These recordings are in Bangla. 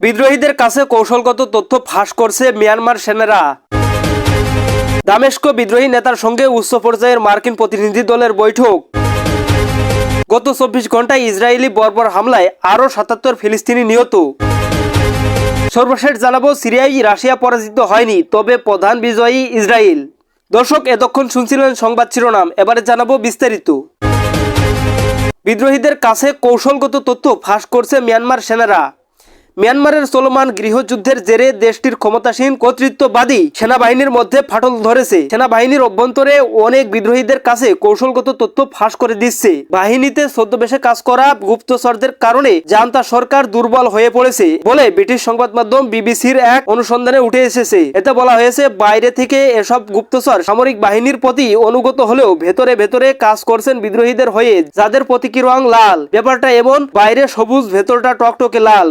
বিদ্রোহীদের কাছে কৌশলগত তথ্য ফাঁস করছে মিয়ানমার সেনারা। দামেস্ক বিদ্রোহী নেতার সঙ্গে উচ্চ পর্যায়ের মার্কিন প্রতিনিধি দলের বৈঠক। গত চব্বিশ ঘন্টায় ইসরায়েলি বর্বর হামলায় আরও সাতাত্তর ফিলিস্তিনি নিহত। সর্বশেষ জানাব, সিরিয়ায় রাশিয়া পরাজিত হয়নি, তবে প্রধান বিজয়ী ইসরায়েল। দর্শক, এতক্ষণ শুনছিলেন সংবাদ শিরোনাম, এবারে জানাব বিস্তারিত। বিদ্রোহীদের কাছে কৌশলগত তথ্য ফাঁস করছে মিয়ানমার সেনারা। মিয়ানমারের চলমান গৃহযুদ্ধের জেরে দেশটির ক্ষমতাসীন কর্তৃত্ববাদী সেনাবাহিনীর মধ্যে ফাটল ধরেছে। সেনাবাহিনীর অভ্যন্তরে অনেক বিদ্রোহীদের কাছে কৌশলগত তথ্য ফাঁস করে দিচ্ছে। বাহিনীতে ছদ্মবেশে কাজ করা গুপ্তচরদের কারণে জান্তা সরকার দুর্বল হয়ে পড়েছে বলে ব্রিটিশ সংবাদ মাধ্যম বিবিসির এক অনুসন্ধানে উঠে এসেছে। এতে বলা হয়েছে, বাইরে থেকে এসব গুপ্তচর সামরিক বাহিনীর প্রতি অনুগত হলেও ভেতরে ভেতরে কাজ করছেন বিদ্রোহীদের হয়ে, যাদের প্রতীকী রং লাল। ব্যাপারটা এমন, বাইরে সবুজ, ভেতরটা টকটকে লাল।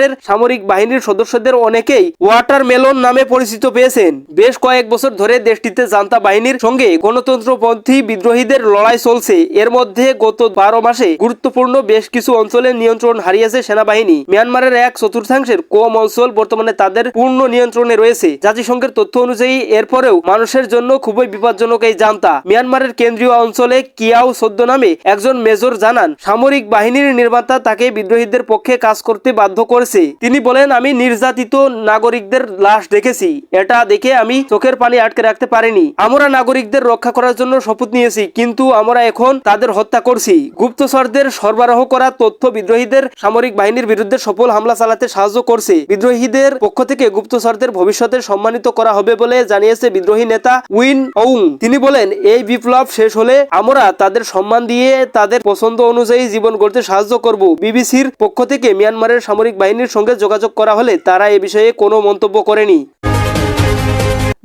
মিয়ানমারের সামরিক বাহিনীর সদস্যদের অনেকেই ওয়াটার মেলন নামে পরিচিত পেয়েছেন। বেশ কয়েক বছর ধরে দেশটিতে জান্তা বাহিনীর সঙ্গে গণতন্ত্রপন্থী বিদ্রোহীদের লড়াই চলছে। এর মধ্যে গত বারো মাসে গুরুত্বপূর্ণ বেশ কিছু অঞ্চলের নিয়ন্ত্রণ হারিয়েছে সেনাবাহিনী। মিয়ানমারের এক চতুর্থাংশের কম অঞ্চল বর্তমানে তাদের পূর্ণ নিয়ন্ত্রণে রয়েছে। জাতিসংঘের তথ্য অনুযায়ী, এরপরেও মানুষের জন্য খুবই বিপজ্জনক এই জান্তা। মিয়ানমারের কেন্দ্রীয় অঞ্চলে কিয়াও সদ্য নামে একজন মেজর জানান, সামরিক বাহিনীর নির্মাতা তাকে বিদ্রোহীদের পক্ষে কাজ করতে বাধ্য করেছে। তিনি বলেন, আমি নির্যাতিত নাগরিকদের লাশ দেখেছি। এটা দেখে আমি চোখের পানি আটকে রাখতে পারিনি। আমরা নাগরিকদের রক্ষা করার জন্য শপথ নিয়েছি, কিন্তু আমরা এখন তাদের হত্যা করছি। গুপ্তচরদের সরবরাহ করা তথ্য বিদ্রোহীদের সামরিক বাহিনীর বিরুদ্ধে সফল হামলা চালাতে সাহায্য করছে। বিদ্রোহীদের পক্ষ থেকে গুপ্তচরদের ভবিষ্যতে সম্মানিত করা হবে বলে জানিয়েছে বিদ্রোহী নেতা উইন অউং তিনি বলেন, এই বিপ্লব শেষ হলে আমরা তাদের সম্মান দিয়ে তাদের পছন্দ অনুযায়ী জীবন গড়তে সাহায্য করব। বিবিসির পক্ষ থেকে মিয়ানমারের সামরিক বাহিনীর সঙ্গে যোগাযোগ করা হলে তারা এ বিষয়ে কোনো মন্তব্য করেনি।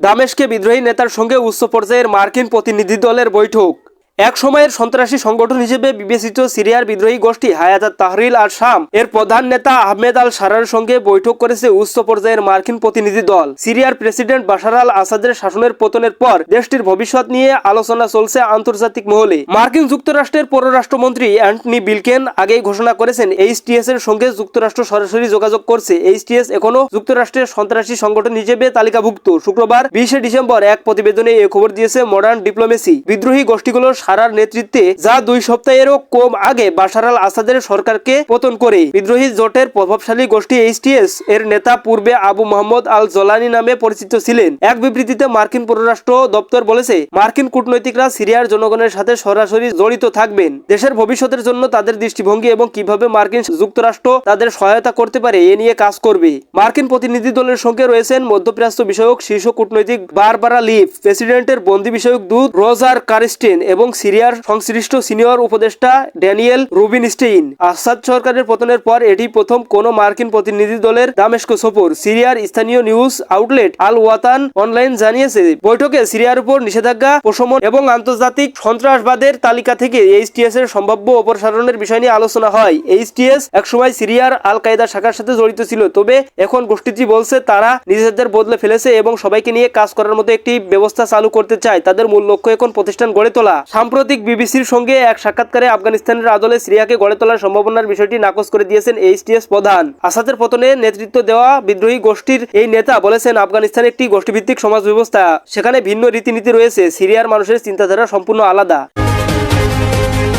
দামেশকে বিদ্রোহী নেতার সঙ্গে উচ্চ পর্যায়ের মার্কিন প্রতিনিধি দলের বৈঠক। এক সময়ের সন্ত্রাসী সংগঠন হিসেবে বিবেচিত সিরিয়ার বিদ্রোহী গোষ্ঠী হায়াত তাহরিল আর শাম। এর প্রধান নেতা আহমেদ আল সারার সঙ্গে বৈঠক করেছে উচ্চ পর্যায়ের মার্কিন প্রতিনিধি দল। সিরিয়ার প্রেসিডেন্ট বাশার আল আসাদের শাসনের পতনের পর দেশটির ভবিষ্যৎ নিয়ে আলোচনা চলছে আন্তর্জাতিক মহলে। মার্কিন যুক্তরাষ্ট্রের পররাষ্ট্রমন্ত্রী অ্যান্টনি বিলকেন আগেই ঘোষণা করেছেন এইচটিএস এর সঙ্গে যুক্তরাষ্ট্র সরাসরি যোগাযোগ করছে। এইচটিএস এখনও যুক্তরাষ্ট্রের সন্ত্রাসী সংগঠন হিসেবে তালিকাভুক্ত। শুক্রবার বিশে ডিসেম্বর এক প্রতিবেদনে এ খবর দিয়েছে মডার্ন ডিপ্লোমেসি। বিদ্রোহী গোষ্ঠীগুলোর সারার নেতৃত্বে যা দুই সপ্তাহেরও কম আগে বাশার আল আসাদের সরকারকে পতন করে। বিদ্রোহী জোটের প্রভাবশালী গোষ্ঠী এইচটিএস এর নেতা পূর্বে আবু মোহাম্মদ আল জলানি নামে পরিচিত ছিলেন। এক বিবৃতিতে মার্কিন পররাষ্ট্র দপ্তর বলেছে, মার্কিন কূটনৈতিকরা সিরিয়ার জনগণের সাথে সরাসরি জড়িত থাকবেন। দেশের ভবিষ্যতের জন্য তাদের দৃষ্টিভঙ্গি এবং কীভাবে মার্কিন যুক্তরাষ্ট্র তাদের সহায়তা করতে পারে এ নিয়ে কাজ করবে। মার্কিন প্রতিনিধি দলের সঙ্গে রয়েছেন মধ্যপ্রাচ্য বিষয়ক শীর্ষ কূটনৈতিক বারবারা লিফ প্রেসিডেন্টের বন্দি বিষয়ক দূত রোজার কারিস্টেন এবং সিরিয়ার সংশ্লিষ্ট সিনিয়র উপদেষ্টা ড্যানিয়েল রুবিনস্টেইন। আসাদ সরকারের পতনের পর এটি প্রথম কোন মার্কিন প্রতিনিধি দলের দামেস্ক সফর। সিরিয়ার স্থানীয় news outlet Al Watan online জানিয়েছে, বৈঠকে সিরিয়ার উপর নিষেধাজ্ঞা প্রশমন এবং আন্তর্জাতিক সন্ত্রাসবাদের তালিকা থেকে এইচটিএস এর সম্ভাব্য অপসারণের বিষয় নিয়ে আলোচনা হয়। এইচটিএস একসময় সিরিয়ার আল কায়দা শাখার সাথে জড়িত ছিল, তবে এখন গোষ্ঠীটি বলছে তারা নিজেদের বদলে ফেলেছে এবং সবাইকে নিয়ে কাজ করার মতো একটি ব্যবস্থা চালু করতে চায়। তাদের মূল লক্ষ্য এখন প্রতিষ্ঠান গড়ে তোলা। সাম্প্রতিক বিবিসির সঙ্গে এক সাক্ষাৎকারে আফগানিস্তানের আদলে সিরিয়াকে গড়ে তোলার সম্ভাবনার বিষয়টি নাকচ করে দিয়েছেন এইচটিএস প্রধান। আসাদের পতনে নেতৃত্ব দেওয়া বিদ্রোহী গোষ্ঠীর এই নেতা বলেছেন, আফগানিস্তান একটি গোষ্ঠীভিত্তিক সমাজ ব্যবস্থা সেখানে ভিন্ন রীতিনীতি রয়েছে, সিরিয়ার মানুষের চিন্তাধারা সম্পূর্ণ আলাদা।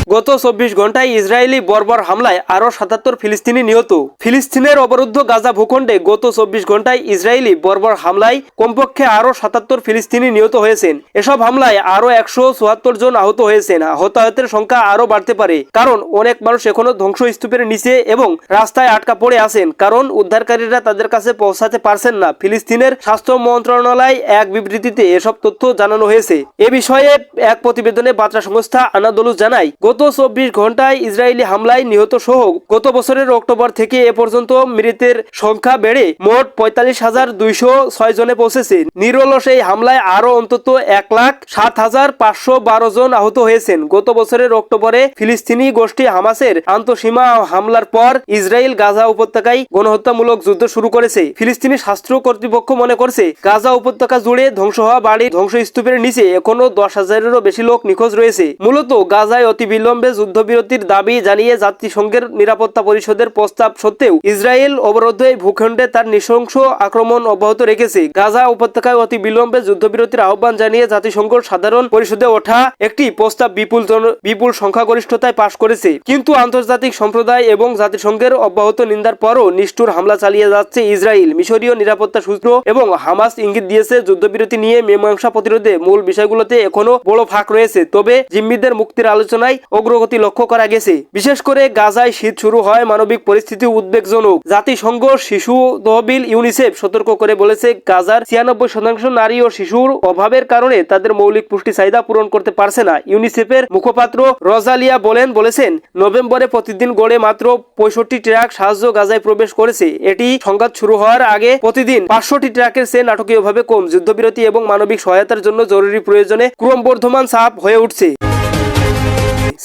গত চব্বিশ ঘন্টায় ইসরায়েলি বর্বর হামলায় আরও সাতাত্তর ফিলিস্তিনি নিহত। ফিলিস্তিনের অবরুদ্ধ গাজা ভূখণ্ডে গত চব্বিশ ঘন্টায় ইসরায়েলি বর্বর হামলায় কমপক্ষে আরও সাতাত্তর ফিলিস্তিনি নিহত হয়েছেন। এসব হামলায় আরও একশো চুয়াত্তর জন আহত হয়েছেন। হতাহতের সংখ্যা আরও বাড়তে পারে, কারণ অনেক মানুষ এখনও ধ্বংসস্তূপের নিচে এবং রাস্তায় আটকা পড়ে আছেন, কারণ উদ্ধারকারীরা তাদের কাছে পৌঁছাতে পারছেন না। ফিলিস্তিনের স্বাস্থ্য মন্ত্রণালয় এক বিবৃতিতে এসব তথ্য জানানো হয়েছে। এ বিষয়ে এক প্রতিবেদনে বার্তা সংস্থা আনাদলু জানায়, গত চব্বিশ ঘন্টায় ইসরায়েলি হামলায় নিহত সহ গত বছরের অক্টোবর থেকে এ পর্যন্ত মৃতের সংখ্যা বেড়ে মোট পঁয়তাল্লিশ হাজার দুইশো ছয় জনে পৌঁছেছে। নিরলস এই হামলায় আরও অন্তত এক লাখ সাত হাজার পাঁচশো বারো জন আহত হয়েছেন। গত বছরের অক্টোবরে ফিলিস্তিনি গোষ্ঠী হামাসের আন্তঃসীমা হামলার পর ইসরায়েল গাজা উপত্যকায় গণহত্যামূলক যুদ্ধ শুরু করেছে। ফিলিস্তিনি শাস্ত্র কর্তৃপক্ষ মনে করছে, গাজা উপত্যকা জুড়ে ধ্বংস হওয়া বাড়ির ধ্বংসস্তূপের নিচে এখনও দশ হাজারেরও বেশি লোক নিখোঁজ রয়েছে। মূলত গাজায় অতি বিলম্বে অবিলম্বে যুদ্ধবিরতির দাবি জানিয়ে জাতিসংঘের নিরাপত্তা পরিষদের প্রস্তাব সত্ত্বেও ইসরায়েল অবরুদ্ধ এই ভূখণ্ডে তার নৃশংস আক্রমণ অব্যাহত রেখেছে। গাজা উপত্যকায় অতি বিলম্বে যুদ্ধবিরতির আহ্বান জানিয়ে জাতিসংঘ সাধারণ পরিষদে ওঠা একটি প্রস্তাব বিপুল বিপুল সংখ্যাগরিষ্ঠতায় পাশ করেছে। কিন্তু আন্তর্জাতিক সম্প্রদায় এবং জাতিসংঘের অব্যাহত নিন্দার পরও নিষ্ঠুর হামলা চালিয়ে যাচ্ছে ইসরায়েল। মিশরীয় নিরাপত্তা সূত্র এবং হামাস ইঙ্গিত দিয়েছে, যুদ্ধবিরতি নিয়ে মীমাংসা প্রতিরোধে মূল বিষয়গুলোতে এখনও বড় ফাঁক রয়েছে। তবে জিম্মিদের মুক্তির আলোচনায় অগ্রগতি লক্ষ্য করা গেছে। বিশেষ করে গাজায় শীত শুরু হয় মানবিক পরিস্থিতি উদ্বেগজনক। জাতিসংঘ শিশু তহবিল, ইউনিসেফ সতর্ক করে বলেছে, গাজার ছিয়ানব্বই শতাংশ নারী ও শিশুর অভাবের কারণে তাদের মৌলিক পুষ্টি চাহিদা পূরণ করতে পারছে না। ইউনিসেফের মুখপাত্র রজালিয়া বলেন, বলেছেন, নভেম্বরে প্রতিদিন গড়ে মাত্র পঁয়ষট্টি ট্রাক সাহায্য গাজায় প্রবেশ করেছে। এটি সংঘাত শুরু হওয়ার আগে প্রতিদিন পাঁচশোটি ট্রাকের চেয়ে নাটকীয়ভাবে কম। যুদ্ধবিরতি এবং মানবিক সহায়তার জন্য জরুরি প্রয়োজনে ক্রমবর্ধমান চাপ হয়ে উঠছে।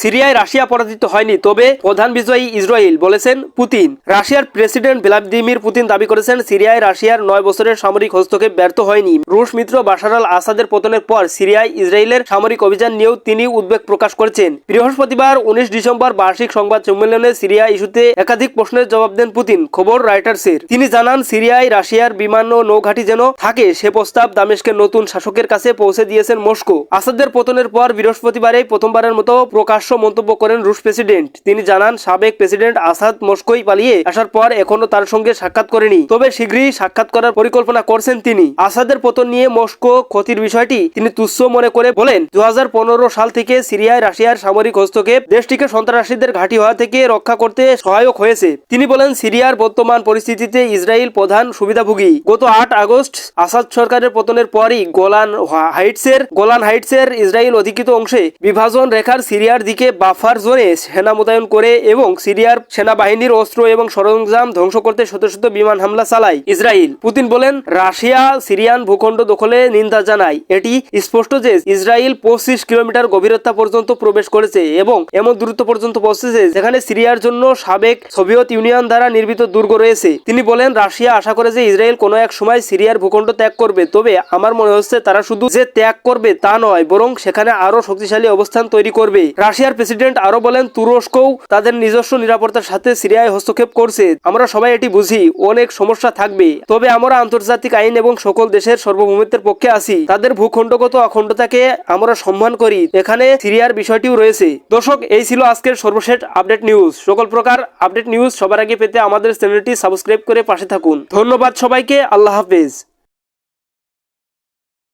সিরিয়ায় রাশিয়া পরাজিত হয়নি, তবে প্রধান বিজয়ী ইসরায়েল বলেছেন পুতিন। রাশিয়ার প্রেসিডেন্ট ভ্লাদিমির পুতিন দাবি করেছেন সিরিয়ায় রাশিয়ার নয় বছরের সামরিক হস্তক্ষেপ ব্যর্থ হয়নি। রুশ মিত্র বাশার আল আসাদের পতনের পর সিরিয়ায় ইসরায়েলের সামরিক অভিযান নিয়েও তিনি উদ্বেগ প্রকাশ করেছেন। বৃহস্পতিবার উনিশ ডিসেম্বর বার্ষিক সংবাদ সম্মেলনে সিরিয়া ইস্যুতে একাধিক প্রশ্নের জবাব দেন পুতিন, খবর রাইটার্সের তিনি জানান, সিরিয়ায় রাশিয়ার বিমান ও নৌঘাঁটি যেন থাকে, সে প্রস্তাব দামেস্কের নতুন শাসকের কাছে পৌঁছে দিয়েছেন মস্কো। আসাদের পতনের পর বৃহস্পতিবারে প্রথমবারের মতো প্রকাশ্য মন্তব্য করেন রুশ প্রেসিডেন্ট। তিনি জানান, সাবেক প্রেসিডেন্ট আসাদ মস্কোই পালিয়ে আসার পর এখনও তার সঙ্গে সাক্ষাৎ করেনি। তবে শীঘ্রই সাক্ষাৎ করার পরিকল্পনা করছেন তিনি। আসাদের পতন নিয়ে মস্কো ক্ষতির বিষয়টি তিনি তুচ্ছ মনে করে বলেন দু সাল থেকে সিরিয়ায় রাশিয়ার সামরিক হস্তক্ষেপ দেশটিকে সন্ত্রাসীদের ঘাঁটি হওয়া থেকে রক্ষা করতে সহায়ক হয়েছে। তিনি বলেন, সিরিয়ার বর্তমান পরিস্থিতিতে ইসরায়েল প্রধান সুবিধাভোগী। গত আট আগস্ট আসাদ সরকারের পতনের পরই গোলান হাইটসের গোলান হাইটসের ইসরায়েল অধিকৃত অংশে বিভাজন রেখার সিরিয়ার বাফার জোনে সেনা মোতায়েন করে এবং সিরিয়ার সেনাবাহিনীর অস্ত্র এবং সরঞ্জাম ধ্বংস করতে শত শত বিমান হামলা চালায় ইসরায়েল পুতিন বলেন, রাশিয়া সিরিয়ান ভূখণ্ড দখলে নিন্দা জানায়। এটি স্পষ্ট যে ইসরায়েল পঁচিশ কিলোমিটার গভীরতা পর্যন্ত প্রবেশ করেছে এবং এমন দূরত্ব পর্যন্ত পৌঁছেছে যেখানে সিরিয়ার জন্য সাবেক সোভিয়েত ইউনিয়ন দ্বারা নির্মিত দুর্গ রয়েছে। তিনি বলেন, রাশিয়া আশা করে যে ইসরায়েল কোনো এক সময় সিরিয়ার ভূখণ্ড ত্যাগ করবে, তবে আমার মনে হচ্ছে তারা শুধু যে ত্যাগ করবে তা নয়, বরং সেখানে আরও শক্তিশালী অবস্থান তৈরি করবে। রাশিয়ার প্রেসিডেন্ট আরও বলেন, তুরস্কও তাদের নিজস্ব নিরাপত্তার সাথে সিরিয়ায় হস্তক্ষেপ করছে। আমরা সবাই এটি বুঝি, অনেক সমস্যা থাকবে। তবে আমরা আন্তর্জাতিক আইন এবং সকল দেশের সার্বভৌমত্বের পক্ষে আছি। তাদের ভূখণ্ডগত অখণ্ডতাকে আমরা সম্মান করি। এখানে সিরিয়ার বিষয়টিও রয়েছে। দর্শক, এই ছিল আজকের সর্বশেষ আপডেট নিউজ। সকল প্রকার আপডেট নিউজ সবার আগে পেতে আমাদের চ্যানেলটি সাবস্ক্রাইব করে পাশে থাকুন। ধন্যবাদ সবাইকে। আল্লাহ হাফেজ।